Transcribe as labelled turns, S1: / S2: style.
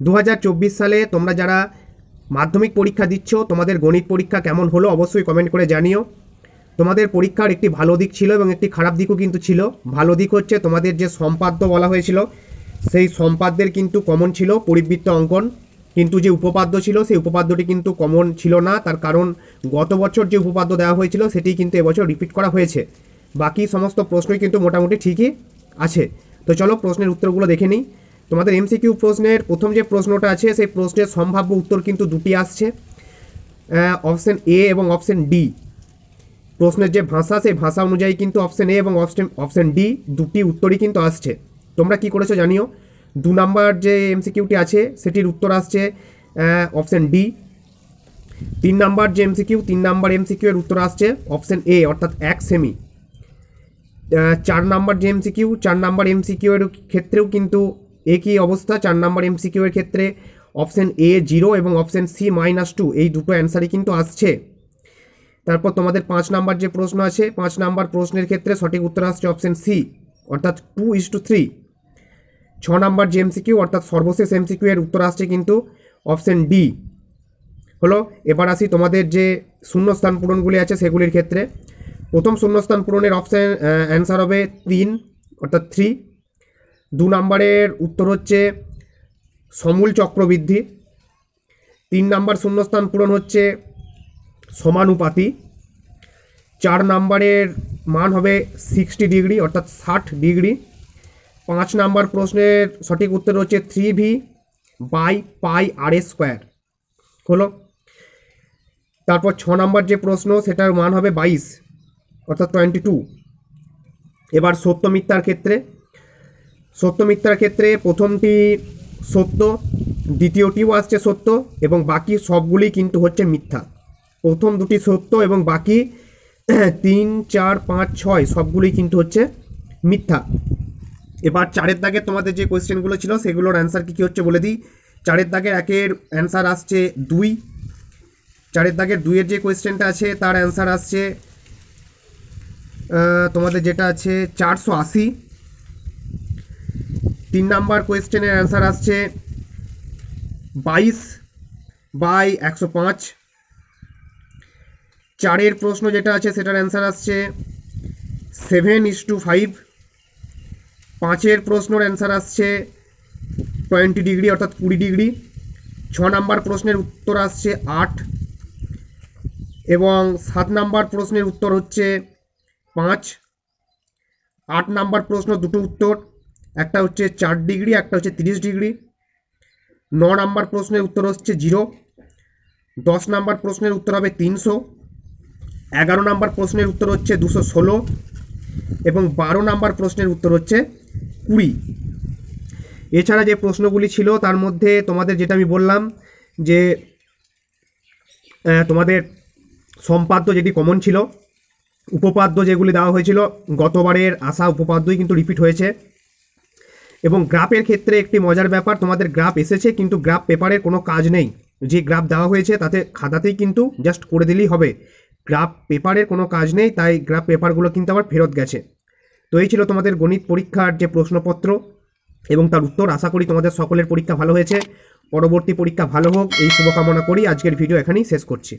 S1: দু হাজার চব্বিশ সালে তোমরা যারা মাধ্যমিক পরীক্ষা দিচ্ছ, তোমাদের গণিত পরীক্ষা কেমন হলো অবশ্যই কমেন্ট করে জানিও। তোমাদের পরীক্ষার একটি ভালো দিক ছিল এবং একটি খারাপ দিকও কিন্তু ছিল। ভালো দিক হচ্ছে তোমাদের যে সম্পাদ্য বলা হয়েছিল, সেই সম্পাদ্যের কিন্তু কমন ছিল পরিবৃত্ত অঙ্কন। কিন্তু যে উপপাদ্য ছিল, সেই উপপাদ্যটি কিন্তু কমন ছিল না। তার কারণ গত বছর যে উপপাদ্য দেওয়া হয়েছিল, সেটি কিন্তু এবছর রিপিট করা হয়েছে। বাকি সমস্ত প্রশ্নই কিন্তু মোটামুটি ঠিকই আছে। তো চলো প্রশ্নের উত্তরগুলো দেখে নিই। তোমাদের এমসিকিউ প্রশ্নের প্রথম যে প্রশ্নটা আছে, সেই প্রশ্নের সম্ভাব্য উত্তর কিন্তু দুটি আসছে। অপশন এ এবং অপশন ডি প্রশ্নের যে ভাষা, সেই ভাষা অনুযায়ী কিন্তু অপশন এ এবং অপশন অপশন ডি দুটি উত্তরই কিন্তু আসছে। তোমরা কি করেছ জানিও? দু নাম্বার যে এমসিকিউটি আছে, সেটির উত্তর আসছে অপশন ডি তিন নাম্বার যে এমসিকিউ তিন নাম্বার এমসিকিউ এর উত্তর আসছে অপশন এ অর্থাৎ এক সেমি চার নাম্বার যে এমসিকিউ চার নাম্বার এমসিকিউ এর ক্ষেত্রেও কিন্তু একই অবস্থা, চার নাম্বার এমসিকিউ এর ক্ষেত্রে অপশন এ জিরো এবং অপশন সি মাইনাস টু এই দুটো অ্যান্সারই কিন্তু আসছে। তারপর তোমাদের পাঁচ নাম্বার যে প্রশ্ন আছে, পাঁচ নাম্বার প্রশ্নের ক্ষেত্রে সঠিক উত্তর আসছে অপশন সি অর্থাৎ টু ইস টু থ্রি ছ নাম্বার যে এমসিকিউ অর্থাৎ সর্বশেষ এমসিকিউ এর উত্তর আসছে কিন্তু অপশন ডি হলো, এবার আসি তোমাদের যে শূন্যস্থান পূরণগুলি আছে সেগুলির ক্ষেত্রে। প্রথম শূন্যস্থান পূরণের অপশান অ্যান্সার হবে তিন, অর্থাৎ থ্রি দু নম্বরের উত্তর হচ্ছে সমূল চক্রবৃদ্ধি। তিন নাম্বার শূন্যস্থান পূরণ হচ্ছে সমানুপাতি। চার নাম্বারের মান হবে সিক্সটি ডিগ্রি, অর্থাৎ ষাট ডিগ্রি। পাঁচ নাম্বার প্রশ্নের সঠিক উত্তর হচ্ছে three V by pi r square হলো। তারপর ছ নাম্বার যে প্রশ্ন, সেটার মান হবে বাইশ, অর্থাৎ টোয়েন্টি টু এবার সত্য মিথ্যার ক্ষেত্রে সত্য মিথ্যার ক্ষেত্রে প্রথমটি সত্য দ্বিতীয়টিও আসছে সত্য, এবং বাকি সবগুলি কিন্তু হচ্ছে মিথ্যা। প্রথম দুটি সত্য এবং বাকি তিন, চার, পাঁচ, ছয় সবগুলি কিন্তু হচ্ছে মিথ্যা। এবার চারের দাগে তোমাদের যে কোয়েশ্চেনগুলো ছিল, সেগুলোর অ্যান্সার কী কী হচ্ছে বলে দিই। চারের দাগের একের অ্যান্সার আসছে দুই। চারের দাগের দুইয়ের যে কোয়েশ্চেনটা আছে, তার অ্যান্সার আসছে তোমাদের যেটা আছে চারশো আশি। তিন নাম্বার কোয়েশ্চেনের অ্যান্সার আসছে বাইশ বাই একশো পাঁচ। চারের প্রশ্ন যেটা আছে সেটার অ্যান্সার আসছে সেভেন ইস টু ফাইভ। পাঁচের প্রশ্নের অ্যান্সার আসছে টোয়েন্টি ডিগ্রি অর্থাৎ কুড়ি ডিগ্রি। ছ নাম্বার প্রশ্নের উত্তর আসছে আট। এবং সাত নাম্বার প্রশ্নের উত্তর হচ্ছে পাঁচ। আট নাম্বার প্রশ্ন দুটো উত্তর। একটা হচ্ছে চার ডিগ্রি, একটা হচ্ছে তিরিশ ডিগ্রি। ন নাম্বার প্রশ্নের উত্তর হচ্ছে জিরো। দশ নাম্বার প্রশ্নের উত্তর হবে তিনশো। এগারো নাম্বার প্রশ্নের উত্তর হচ্ছে দুশো ষোলো এবং বারো নাম্বার প্রশ্নের উত্তর হচ্ছে কুড়ি। এছাড়া যে প্রশ্নগুলি ছিল, তার মধ্যে তোমাদের যেটা আমি বললাম যে তোমাদের সম্পাদ্য যেটি কমন ছিল, উপপাদ্য যেগুলি দেওয়া হয়েছিল, গতবারের আসা উপপাদ্যই কিন্তু রিপিট হয়েছে। এবং গ্রাফের ক্ষেত্রে একটি মজার ব্যাপার, তোমাদের গ্রাফ এসেছে কিন্তু গ্রাফ পেপারের কোনো কাজ নেই। যে গ্রাফ দেওয়া হয়েছে তাতে খাতাতেই কিন্তু জাস্ট করে দিলেই হবে। গ্রাফ পেপারের কোনো কাজ নেই, তাই গ্রাফ পেপারগুলো কিন্তু আবার ফেরত গেছে। তো এই ছিল তোমাদের গণিত পরীক্ষার যে প্রশ্নপত্র এবং তার উত্তর। আশা করি তোমাদের সকলের পরীক্ষা ভালো হয়েছে। পরবর্তী পরীক্ষা ভালো হোক। এই শুভকামনা করি। আজকের ভিডিও এখানেই শেষ করছি।